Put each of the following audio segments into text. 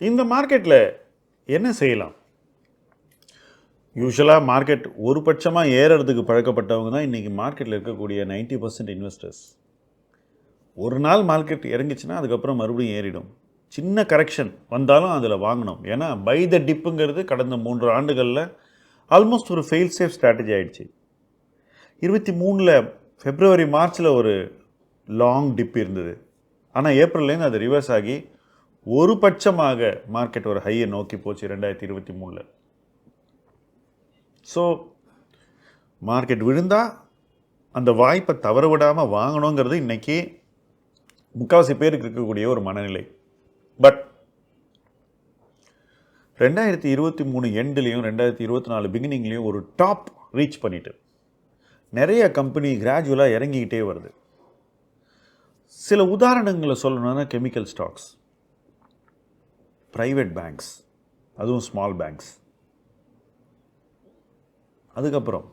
இந்த மார்க்கெட்டில் என்ன செய்யலாம்? யூஸ்வலாக மார்க்கெட் ஒரு பட்சமாக ஏறுறதுக்கு பழக்கப்பட்டவங்க தான் இன்றைக்கி மார்க்கெட்டில் இருக்கக்கூடிய 90% பர்சன்ட் இன்வெஸ்டர்ஸ் ஒரு நாள் மார்க்கெட் இறங்கிச்சுன்னா அதுக்கப்புறம் மறுபடியும் ஏறிடும். சின்ன கரெக்ஷன் வந்தாலும் அதில் வாங்கணும். ஏன்னா பை த டிப்புங்கிறது கடந்த மூன்று ஆண்டுகளில் ஆல்மோஸ்ட் ஒரு ஃபெயில் சேஃப் ஸ்ட்ராட்டஜி ஆகிடுச்சு இருபத்தி மூணில் ஃபெப்ரவரி மார்ச்சில் ஒரு லாங் டிப் இருந்தது. ஆனால் ஏப்ரல்லேருந்து அது ரிவர்ஸ் ஆகி ஒரு பட்சமாக மார்க்கெட் ஒரு ஹையை நோக்கி போச்சு ரெண்டாயிரத்தி இருபத்தி மூணில். ஸோ மார்க்கெட் விழுந்தால் அந்த வாய்ப்பை தவற விடாமல் வாங்கணுங்கிறது இன்றைக்கி முக்கால்வாசி பேருக்கு இருக்கக்கூடிய ஒரு மனநிலை. பட் ரெண்டாயிரத்தி இருபத்தி மூணு எண்ட்லேயும் ரெண்டாயிரத்தி இருபத்தி நாலு பிகினிங்லேயும் ஒரு டாப் ரீச் பண்ணிட்டு நிறைய கம்பெனி கிராஜுவலாக இறங்கிக்கிட்டே வருது. சில உதாரணங்களை சொல்லணும்னா கெமிக்கல் ஸ்டாக்ஸ் ப்ரைவேட் பேங்க்ஸ் அதுவும் ஸ்மால் பேங்க்ஸ் அதுக்கப்புறம்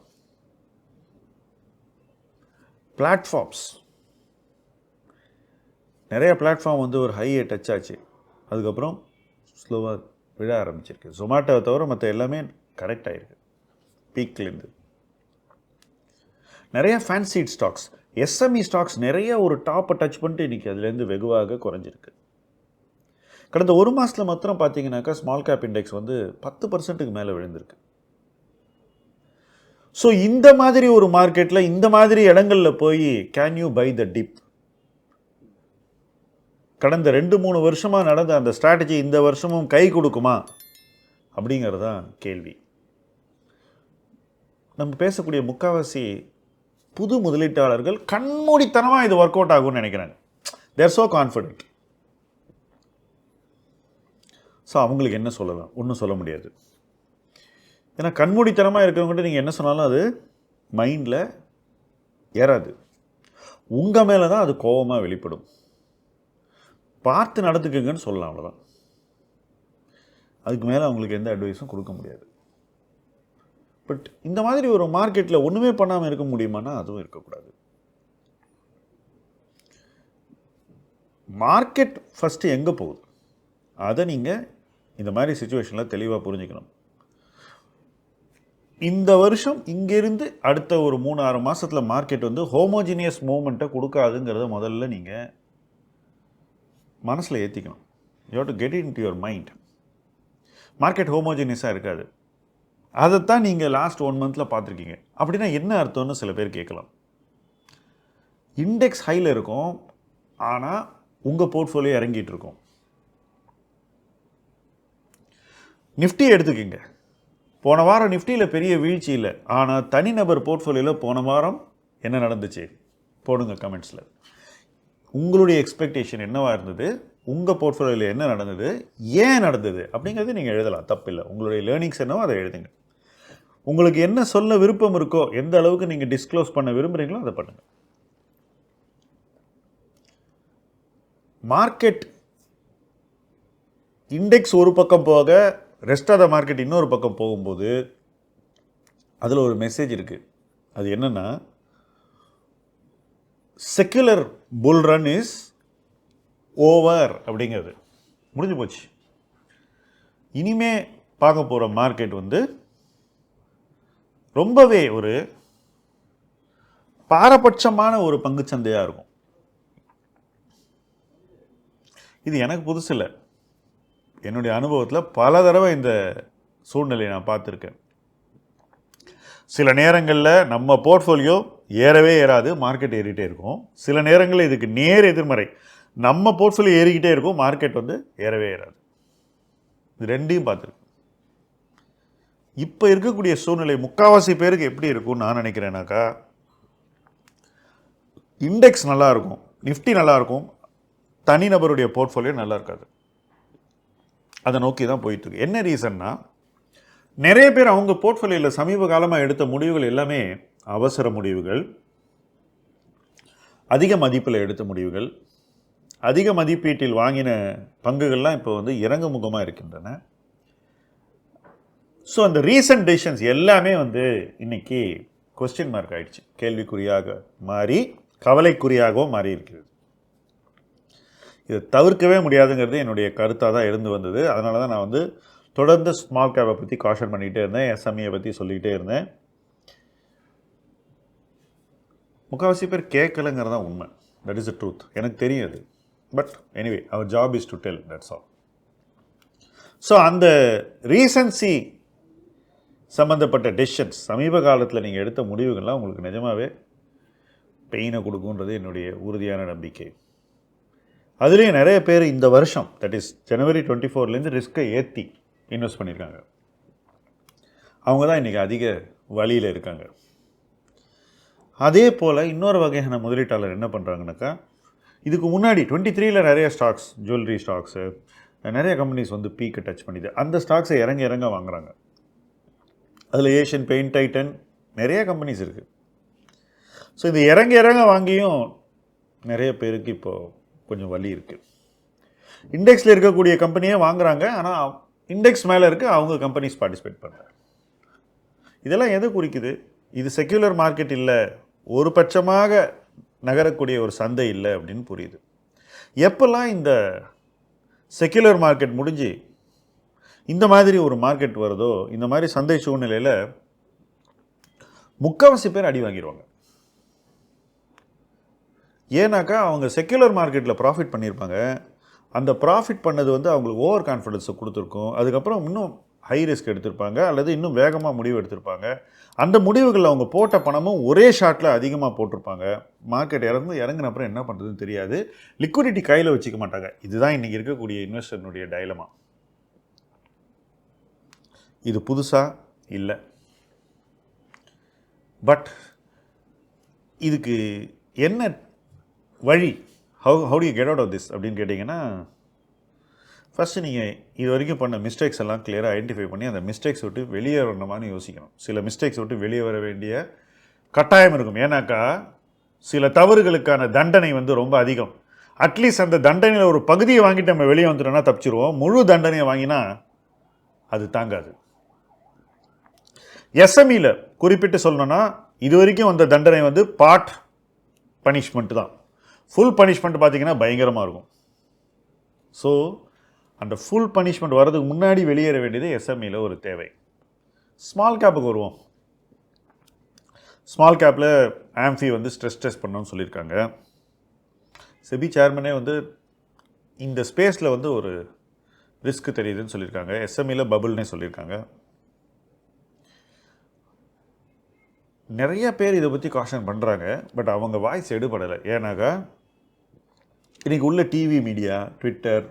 பிளாட்ஃபார்ம்ஸ் நிறைய பிளாட்ஃபார்ம் வந்து ஒரு ஹையை டச் ஆச்சு. அதுக்கப்புறம் ஸ்லோவாக விழ ஆரம்பிச்சிருக்கு. ஜொமேட்டோவை தவிர மற்ற எல்லாமே கரெக்ட் ஆகிருக்கு பீக்லேருந்து நிறைய ஃபேன்சிட் ஸ்டாக்ஸ் எஸ்எம்இ ஸ்டாக்ஸ் நிறைய ஒரு டாப்பை டச் பண்ணிட்டு இன்றைக்கி அதுலேருந்து வெகுவாக குறைஞ்சிருக்கு. கடந்த ஒரு மாதத்தில் மாத்திரம் பார்த்தீங்கன்னாக்கா ஸ்மால் கேப் இண்டெக்ஸ் வந்து பத்து பர்சன்ட்டுக்கு மேலே விழுந்திருக்கு. ஸோ இந்த மாதிரி ஒரு மார்க்கெட்டில் இந்த மாதிரி இடங்களில் போய் can you buy the dip கடந்த ரெண்டு மூணு வருஷமாக நடந்த அந்த ஸ்ட்ராட்டஜி இந்த வருஷமும் கை கொடுக்குமா? அப்படிங்கிறது தான் கேள்வி. நம்ம பேசக்கூடிய முக்காவாசி புது முதலீட்டாளர்கள் கண்மூடித்தனமாக இது ஒர்க் அவுட் ஆகும்னு நினைக்கிறாங்க. தேர் ஸோ கான்ஃபிடென்ட் ஸோ அவங்களுக்கு என்ன சொல்லலாம்? ஒன்றும் சொல்ல முடியாது. ஏன்னா கண்மூடித்தனமாக இருக்கிறவங்ககிட்ட நீங்கள் என்ன சொன்னாலும் அது மைண்டில் ஏறாது. உங்கள் மேலே தான் அது கோபமாக வெளிப்படும். பார்த்து நடந்துக்குங்கன்னு சொல்லலாம் அவ்வளோதான் அதுக்கு மேலே அவங்களுக்கு எந்த அட்வைஸும் கொடுக்க முடியாது. பட் இந்த மாதிரி ஒரு மார்க்கெட்டில் ஒன்றுமே பண்ணாமல் இருக்க முடியுமானா அதுவும் இருக்கக்கூடாது. மார்க்கெட் ஃபஸ்ட்டு எங்கே போகுது? அதை நீங்கள் இந்த மாதிரி சுச்சுவேஷனில் தெளிவாக புரிஞ்சுக்கணும். இந்த வருஷம் இங்கேருந்து அடுத்த ஒரு மூணு ஆறு மாதத்தில் மார்க்கெட் வந்து ஹோமோஜினியஸ் மூமெண்ட்டை கொடுக்காதுங்கிறத முதல்ல நீங்கள் மனசில் ஏற்றிக்கணும் you to get into your mind market ஹோமோஜினியஸாக இருக்காது. அதைத்தான் நீங்கள் லாஸ்ட் ஒன் மந்தில் பார்த்துருக்கீங்க. அப்படின்னா என்ன அர்த்தம்னு சில பேர் கேட்கலாம். இண்டெக்ஸ் ஹையில் இருக்கும். ஆனால் உங்கள் போர்ட்ஃபோலியோ இறங்கிட்டு இருக்கும். நிஃப்டி எடுத்துக்கிங்க. போன வாரம் நிஃப்டியில் பெரிய வீழ்ச்சி இல்லை. ஆனால் தனிநபர் போர்ட்ஃபோலியோவில் போன வாரம் என்ன நடந்துச்சு? போடுங்க கமெண்ட்ஸில். உங்களுடைய எக்ஸ்பெக்டேஷன் என்னவாக இருந்தது? உங்கள் போர்ட்ஃபோலியோவில் என்ன நடந்தது? ஏன் நடந்தது? அப்படிங்கிறது நீங்கள் எழுதலாம். தப்பில்லை. உங்களுடைய லேர்னிங்ஸ் என்னவோ அதை எழுதுங்க. உங்களுக்கு என்ன சொல்ல விருப்பம் இருக்கோ எந்த அளவுக்கு நீங்கள் டிஸ்க்ளோஸ் பண்ண விரும்புகிறீங்களோ அதை பண்ணுங்கள் மார்க்கெட் இண்டெக்ஸ் ஒரு பக்கம் போக ரெஸ்ட் ஆஃப் த மார்க்கெட் இன்னொரு பக்கம் போகும்போது அதில் ஒரு மெசேஜ் இருக்குது அது என்னென்னா secular bull run is over அப்படிங்கிறது. முடிஞ்சு போச்சு. இனிமே பார்க்க போகிற மார்க்கெட் வந்து ரொம்பவே ஒரு பாரபட்சமான ஒரு பங்குச்சந்தையாக இருக்கும். இது எனக்கு புதுசு இல்லை என்னுடைய அனுபவத்தில் பல தடவை இந்த சூழ்நிலையை நான் பார்த்துருக்கேன். சில நேரங்களில் நம்ம போர்ட்ஃபோலியோ ஏறவே ஏறாது மார்க்கெட் ஏறிகிட்டே இருக்கும். சில நேரங்களில் இதுக்கு நேர் எதிர்மறை. நம்ம போர்ட்ஃபோலியோ ஏறிக்கிட்டே இருக்கும் மார்க்கெட் வந்து ஏறவே ஏறாது. இது ரெண்டையும் பார்த்துருக்கேன். இப்போ இருக்கக்கூடிய சூழ்நிலை முக்காவாசி பேருக்கு எப்படி இருக்கும்னு நான் நினைக்கிறேனாக்கா இண்டெக்ஸ் நல்லாயிருக்கும் நிஃப்டி நல்லா இருக்கும் தனிநபருடைய போர்ட்ஃபோலியோ நல்லா இருக்காது. அதை நோக்கி தான் போயிட்டுருக்கு. என்ன ரீசன்னா நிறைய பேர் அவங்க போர்ட்ஃபோலியோவில் சமீப காலமாக எடுத்த முடிவுகள் எல்லாமே அவசர முடிவுகள் அதிக மதிப்பில் எடுத்த முடிவுகள் அதிக மதிப்பீட்டில் வாங்கின பங்குகள்லாம் இப்போ வந்து இறங்கு முகமாக இருக்கின்றன. ஸோ அந்த ரீசன்ட் டெசிஷன்ஸ் எல்லாமே வந்து இன்னைக்கு கொஸ்டின் மார்க் ஆகிடுச்சு கேள்விக்குறியாக மாறி கவலைக்குறியாகவும் மாறி இருக்கிறது. இதை தவிர்க்கவே முடியாதுங்கிறது என்னுடைய கருத்தாக தான் இருந்து வந்தது. அதனால தான் நான் வந்து தொடர்ந்து ஸ்மால் கேப்பை பற்றி காஷன் பண்ணிகிட்டே இருந்தேன் எஸ்எம்ஏ பற்றி சொல்லிக்கிட்டே இருந்தேன். முக்கால்வாசி பேர் கேட்கலங்கிறது தான் உண்மை. தட் இஸ் அ ட்ரூத் எனக்கு தெரியும் அது. But anyway our job is to tell that's all so அந்த ரீசன்சி சம்மந்தப்பட்ட டெசிஷன்ஸ் சமீப காலத்தில் நீங்கள் எடுத்த முடிவுகள்லாம் உங்களுக்கு நிஜமாகவே பெயினை கொடுக்குன்றது என்னுடைய உறுதியான நம்பிக்கை. அதுலேயும் நிறைய பேர் இந்த வருஷம் தட் இஸ் ஜனவரி டுவெண்ட்டி ஃபோர்லேருந்து ரிஸ்க்கை ஏற்றி இன்வெஸ்ட் பண்ணியிருக்காங்க. அவங்க தான் இன்றைக்கி அதிக வழியில் இருக்காங்க. அதே போல் இன்னொரு வகையான முதலீட்டாளர் என்ன பண்ணுறாங்கனாக்கா இதுக்கு முன்னாடி டுவெண்ட்டி த்ரீல நிறைய ஸ்டாக்ஸ் ஜுவல்லரி ஸ்டாக்ஸு நிறைய கம்பெனிஸ் வந்து பீக்கை டச் பண்ணிது. அந்த ஸ்டாக்ஸை இறங்க இறங்க வாங்குறாங்க. அதில் ஏஷியன் பெயிண்ட் டைட்டன் நிறைய கம்பெனிஸ் இருக்குது ஸோ இது இறங்க இறங்க வாங்கியும் நிறைய பேருக்கு இப்போது கொஞ்சம் வலி இருக்குது இண்டெக்ஸில் இருக்கக்கூடிய கம்பெனியே வாங்குறாங்க. ஆனால் இண்டெக்ஸ் மேலே இருக்க அவங்க கம்பெனிஸ் பார்ட்டிசிபேட் பண்ணுறாங்க இதெல்லாம் எதை குறிக்குது? இது செக்யூலர் மார்க்கெட் இல்லை. ஒரு பட்சமாக நகரக்கூடிய ஒரு சந்தை இல்லை அப்படின்னு புரியுது. எப்போல்லாம் இந்த செக்யூலர் மார்க்கெட் முடிஞ்சு இந்த மாதிரி ஒரு மார்க்கெட் வருதோ இந்த மாதிரி சந்தை சூழ்நிலையில் முக்கால்வாசி பேர் அடி வாங்கிடுவாங்க ஏன்னாக்கா அவங்க செக்யூலர் மார்க்கெட்டில் ப்ராஃபிட் பண்ணியிருப்பாங்க அந்த ப்ராஃபிட் பண்ணது வந்து அவங்களுக்கு ஓவர் கான்ஃபிடென்ஸை கொடுத்துருக்கும். அதுக்கப்புறம் இன்னும் ஹை ரிஸ்க் எடுத்திருப்பாங்க அல்லது இன்னும் வேகமாக முடிவு எடுத்திருப்பாங்க. அந்த முடிவுகளில் அவங்க போட்ட பணமும் ஒரே ஷாட்டில் அதிகமாக போட்டிருப்பாங்க. மார்க்கெட் இறந்து இறங்கின அப்புறம் என்ன பண்ணுறதுன்னு தெரியாது. லிக்விடிட்டி கையில் வச்சுக்க மாட்டாங்க. இதுதான் இன்றைக்கி இருக்கக்கூடிய இன்வெஸ்டர்னுடைய டைலமா இது புதுசாக இல்லை. பட் இதுக்கு என்ன வழி. How how to get out of this அப்படின்னு கேட்டிங்கன்னா ஃபஸ்ட்டு நீங்கள் இது வரைக்கும் பண்ண மிஸ்டேக்ஸ் எல்லாம் கிளியராக ஐடென்டிஃபை பண்ணி அந்த மிஸ்டேக்ஸ் விட்டு வெளியே வரணுமான்னு யோசிக்கணும். சில மிஸ்டேக்ஸ் விட்டு வெளியே வர வேண்டிய கட்டாயம் இருக்கும். ஏன்னாக்கா சில தவறுகளுக்கான தண்டனை வந்து ரொம்ப அதிகம். அட்லீஸ்ட் அந்த தண்டனையில் ஒரு பகுதியை வாங்கிட்டு நம்ம வெளியே வந்துட்டோம்னா தப்பிச்சிருவோம். முழு தண்டனையை வாங்கினா அது தாங்காது. எஸ்எம்இயில் குறிப்பிட்டு சொல்லணும்னா இது வரைக்கும் வந்த தண்டனை வந்து பார்ட் பனிஷ்மெண்ட் தான். ஃபுல் பனிஷ்மெண்ட் பார்த்தீங்கன்னா பயங்கரமாக இருக்கும். ஸோ அந்த ஃபுல் பனிஷ்மெண்ட் வர்றதுக்கு முன்னாடி வெளியேற வேண்டியது எஸ்எம்இயில் ஒரு தேவை. ஸ்மால் கேப்புக்கு வருவோம். ஸ்மால் கேப்பில் ஆம்ஃபி வந்து ஸ்ட்ரெஸ் டெஸ்ட் பண்ணோன்னு சொல்லியிருக்காங்க. செபி சேர்மனே வந்து இந்த ஸ்பேஸில் வந்து ஒரு ரிஸ்க் தெரியுதுன்னு சொல்லியிருக்காங்க. எஸ்எம்இயில் பபுள்னே சொல்லியிருக்காங்க. நிறைய பேர் இதை பற்றி காஷன் பண்ணுறாங்க பட் அவங்க வாய்ஸ் எடுபடலை. ஏன்னாக்கா இன்றைக்கி உள்ள டிவி மீடியா ட்விட்டர்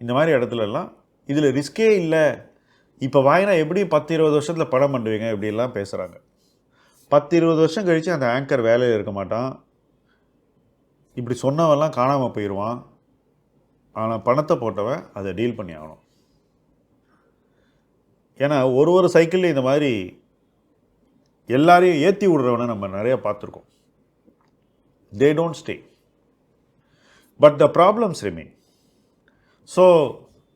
இந்த மாதிரி இடத்துலலாம் இதில் ரிஸ்கே இல்லை. இப்போ வாங்கினா எப்படி பத்து இருபது வருஷத்தில் படம் பண்ணுவீங்க? இப்படிலாம் பேசுகிறாங்க பத்து இருபது வருஷம் கழித்து அந்த ஆங்கர் வேலையில் இருக்க மாட்டான். இப்படி சொன்னவெல்லாம் காணாமல் போயிடுவான் ஆனால் பணத்தை போட்டவன் அதை டீல் பண்ணி ஆகணும். ஏன்னா ஒரு ஒரு சைக்கிளில் இந்த மாதிரி எல்லாரையும் ஏற்றி விடுறவனை நம்ம நிறையா பார்த்துருக்கோம். They don't stay but the problems remain so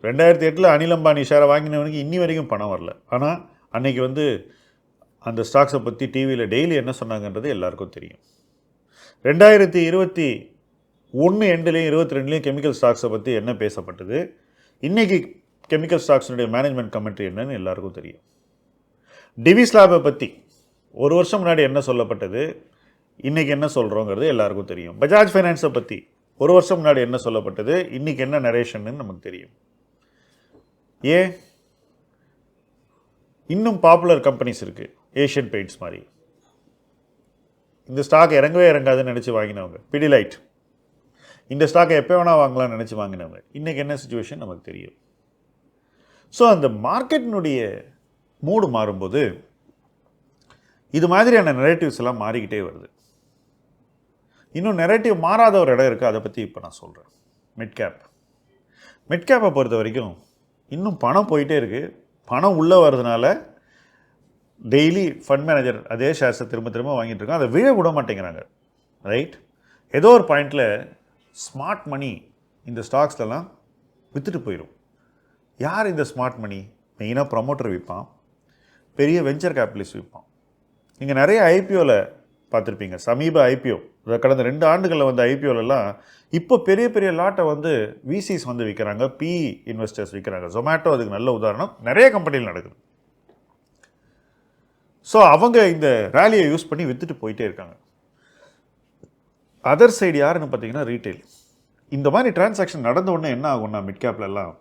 ரெண்டாயிரத்தி எட்டில் அனில் அம்பானி ஷேரை வாங்கினவனுக்கு இன்னி வரைக்கும் பணம் வரல. ஆனால் அன்னைக்கு வந்து அந்த ஸ்டாக்ஸை பற்றி டிவியில் டெய்லி என்ன சொன்னாங்கன்றது எல்லாருக்கும் தெரியும். ரெண்டாயிரத்தி இருபத்தி ஒன்று எண்டுலேயும் இருபத்தி ரெண்டுலேயும் கெமிக்கல் ஸ்டாக்ஸை பற்றி என்ன பேசப்பட்டது? இன்றைக்கி கெமிக்கல் ஸ்டாக்ஸினுடைய மேனேஜ்மெண்ட் கமெண்ட்ரி என்னன்னு எல்லாருக்கும் தெரியும். டிவிஸ் லேபை பற்றி ஒரு வருஷம் முன்னாடி என்ன சொல்லப்பட்டது? இன்றைக்கி என்ன சொல்கிறோங்கிறது எல்லாருக்கும் தெரியும். பஜாஜ் ஃபைனான்ஸை பற்றி ஒரு வருஷம் முன்னாடி என்ன சொல்லப்பட்டது? இன்றைக்கி என்ன நரேஷன்னு நமக்கு தெரியும். ஏன் இன்னும் பாப்புலர் கம்பெனிஸ் இருக்குது ஏஷியன் பெயிண்ட்ஸ் மாதிரி. இந்த ஸ்டாக் இறங்கவே இறங்காதுன்னு நினச்சி வாங்கினவங்க. பிடிலைட் இந்த ஸ்டாக்கை எப்போ வேணால் வாங்கலாம்னு நினச்சி வாங்கினவங்க. இன்றைக்கி என்ன சுச்சுவேஷன் நமக்கு தெரியும். ஸோ அந்த மார்க்கெட்டினுடைய மூடு மாறும்போது இது மாதிரியான நெரேட்டிவ்ஸ் எல்லாம் மாறிக்கிட்டே வருது. இன்னும் நெரேட்டிவ் மாறாத ஒரு இடம் இருக்குது அதை பற்றி இப்போ நான் சொல்கிறேன் மிட்கேப் மிட்கேப்பை பொறுத்த வரைக்கும் இன்னும் பணம் போயிட்டே இருக்குது பணம் உள்ளே வர்றதுனால டெய்லி ஃபண்ட் மேனேஜர் அதே ஷேர்ஸை திரும்ப திரும்ப வாங்கிட்டு இருக்கோம் அதை விழ விட மாட்டேங்கிறாங்க. ரைட் ஏதோ ஒரு பாயிண்டில் ஸ்மார்ட் மணி இந்த ஸ்டாக்ஸ்லலாம் விற்றுட்டு போயிடும் யார் இந்த ஸ்மார்ட் மணி மெயினாக ப்ரமோட்டர் விற்பான் பெரிய வெஞ்சர் கேபிட்டலிஸ்ட் விற்பான் இங்கே நிறைய ஐபிஓவில் பார்த்துருப்பீங்க. சமீப ஐபிஓ கடந்த ரெண்டு ஆண்டுகளில் வந்த ஐபிஓலெல்லாம் இப்போ பெரிய பெரிய லாட்டை வந்து விசிஸ் வந்து விற்கிறாங்க பி இன்வெஸ்டர்ஸ் விற்கிறாங்க ஜொமேட்டோ அதுக்கு நல்ல உதாரணம். நிறைய கம்பெனியில் நடக்குது. ஸோ அவங்க இந்த ரேலியை யூஸ் பண்ணி விற்றுட்டு போயிட்டே இருக்காங்க. அதர் சைடு யாருன்னு பார்த்தீங்கன்னா ரீட்டைல் இந்த மாதிரி டிரான்சாக்ஷன் நடந்த உடனே என்ன ஆகும்னா மிட் கேப்லலாம்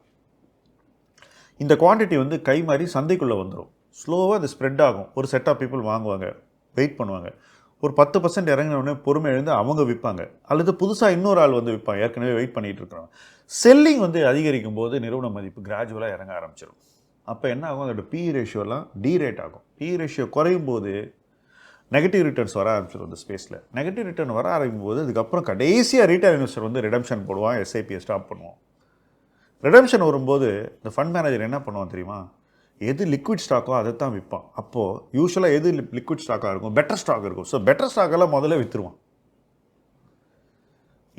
இந்த குவாண்டிட்டி வந்து கை மாறி சந்தைக்குள்ளே வந்துடும் ஸ்லோவாக அது ஸ்ப்ரெட் ஆகும். ஒரு செட் ஆஃப் பீப்புள் வாங்குவாங்க வெயிட் பண்ணுவாங்க. ஒரு பத்து பர்சன்ட் இறங்கினவுடனே பொறுமை எழுந்து அவங்க விற்பாங்க. அல்லது புதுசாக இன்னொரு ஆள் வந்து விற்பாங்க ஏற்கனவே வெயிட் பண்ணிகிட்டு இருக்கிறோம் செல்லிங் வந்து அதிகரிக்கும் போது நிறுவன மதிப்பு கிராஜுவலாக இறங்க ஆரம்பிச்சிடும் அப்போ என்ன ஆகும்? அதோட பி ரேஷியோலாம் ரேட் ஆகும். பி ரேஷியோ குறையும் போது நெகட்டிவ் ரிட்டர்ன்ஸ் வர ஆரம்பிச்சிடும் இந்த ஸ்பேஸில் நெகட்டிவ் ரிட்டர்ன் வர ஆரம்பிக்கும் போது அதுக்கப்புறம் கடைசியாக ரீட்டைல் இன்வெஸ்டர் வந்து ரிடம்ஷன் போடுவான் எஸ்ஐபியை ஸ்டாப் பண்ணுவோம் ரிடம்ஷன் வரும்போது இந்த ஃபண்ட் மேனேஜர் என்ன பண்ணுவான் தெரியுமா? எது லிக்விட் ஸ்டாக்கோ அதை தான் விற்பான். அப்போது யூஸ்வலாக எது லிக்விட் ஸ்டாக்காக இருக்கும்? பெட்டர் ஸ்டாக் இருக்கும். ஸோ பெட்டர் ஸ்டாக்கெல்லாம் முதல்ல விற்றுருவான்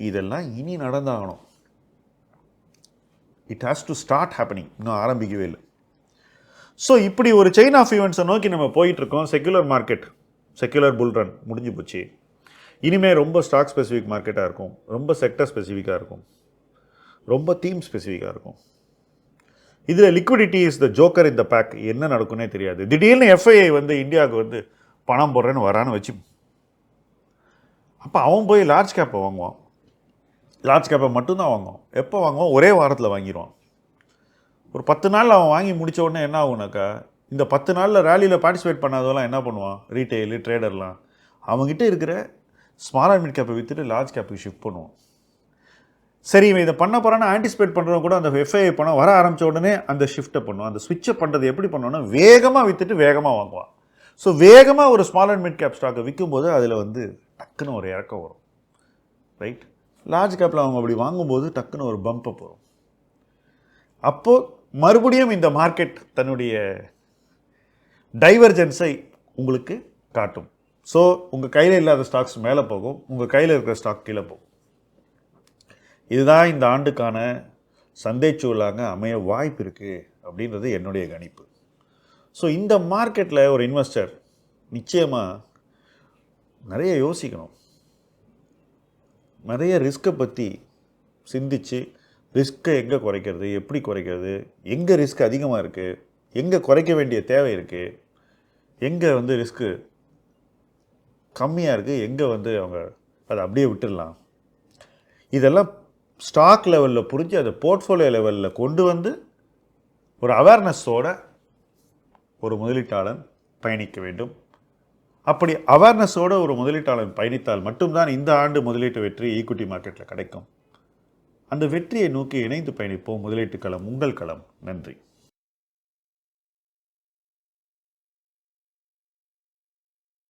இதெல்லாம் இனி நடந்தாகணும். It has to start happening இன்னும் ஆரம்பிக்கவே இல்லை. ஸோ இப்படி ஒரு செயின் ஆஃப் ஈவெண்ட்ஸை நோக்கி நம்ம போயிட்டுருக்கோம். இருக்கோம் மார்க்கெட் செக்யுலர் புல் ரன் முடிஞ்சு போச்சு. இனிமேல் ரொம்ப ஸ்டாக் ஸ்பெசிஃபிக் மார்க்கெட்டாக இருக்கும். ரொம்ப செக்டர் ஸ்பெசிஃபிக்காக இருக்கும். ரொம்ப தீம் ஸ்பெசிஃபிக்காக இருக்கும். இதில் லிக்விடிட்டி இஸ் த ஜோக்கர் இந்த பேக் என்ன நடக்குன்னே தெரியாது. திடீர்னு எஃப்ஐஐ வந்து இந்தியாவுக்கு வந்து பணம் போடுறேன்னு வரான்னு வச்சு. அப்போ அவன் போய் லார்ஜ் கேப்பை வாங்குவான். லார்ஜ் கேப்பை மட்டும்தான் வாங்குவான். எப்போ வாங்குவான்? ஒரே வாரத்தில் வாங்கிடுவான் ஒரு பத்து நாள் அவன் வாங்கி முடித்த உடனே என்ன ஆகுனாக்கா இந்த பத்து நாளில் ரேலியில் பார்ட்டிசிபேட் பண்ணாதவெல்லாம் என்ன பண்ணுவான்? ரீட்டெயிலு ட்ரேடர்லாம் அவங்ககிட்ட இருக்கிற ஸ்மால் அண்ட் மிட் கேப்பை விற்றுட்டு லார்ஜ் கேப்புக்கு ஷிஃப்ட் பண்ணுவான். சரி இவன் இதை பண்ண போகிறான்னு ஆன்டிசிபேட் பண்ணுறவங்க கூட அந்த எஃப்ஐஐ பணம் வர ஆரம்பிச்ச உடனே அந்த ஷிஃப்ட்டை பண்ணுவோம் அந்த ஸ்விட்சை பண்ணுறது எப்படி பண்ணுவான்னா வேகமாக விற்றுட்டு வேகமாக வாங்குவான். ஸோ வேகமாக ஒரு ஸ்மால் அண்ட் மிட் கேப் ஸ்டாக்கை விற்கும்போது அதில் வந்து டக்குன்னு ஒரு இறக்கம் வரும். ரைட் லார்ஜ் கேப்பில் அவங்க அப்படி வாங்கும்போது டக்குன்னு ஒரு பம்பை போகும் அப்போது மறுபடியும் இந்த மார்க்கெட் தன்னுடைய டைவர்ஜென்ஸை உங்களுக்கு காட்டும். ஸோ உங்கள் கையில் இல்லாத ஸ்டாக்ஸ் மேலே போகும். உங்கள் கையில் இருக்கிற ஸ்டாக் கீழே போகும். இதுதான் இந்த ஆண்டுக்கான சந்தைச்சூழலாக அமைய வாய்ப்பு இருக்குது அப்படின்றது என்னுடைய கணிப்பு. ஸோ இந்த மார்க்கெட்டில் ஒரு இன்வெஸ்டர் நிச்சயமாக நிறைய யோசிக்கணும். நிறைய ரிஸ்க்கை பற்றி சிந்திச்சு ரிஸ்க்கை எங்கே குறைக்கிறது எப்படி குறைக்கிறது எங்கே ரிஸ்க் அதிகமாக இருக்குது எங்கே குறைக்க வேண்டிய தேவை இருக்குது எங்கே வந்து ரிஸ்க்கு கம்மியாக இருக்குது எங்கே வந்து அவங்க அதை அப்படியே விட்டுடலாம். இதெல்லாம் ஸ்டாக் லெவலில் புரிஞ்சு அதை போர்ட்ஃபோலியோ லெவலில் கொண்டு வந்து ஒரு அவேர்னஸோட ஒரு முதலீட்டாளன் பயணிக்க வேண்டும். அப்படி அவேர்னஸோட ஒரு முதலீட்டாளன் பயணித்தால் மட்டும்தான் இந்த ஆண்டு முதலீட்டு வெற்றி ஈக்விட்டி மார்க்கெட்டில் கிடைக்கும். அந்த வெற்றியை நோக்கி இணைந்து பயணிப்போம். முதலீட்டு களம் உங்கள் களம். நன்றி.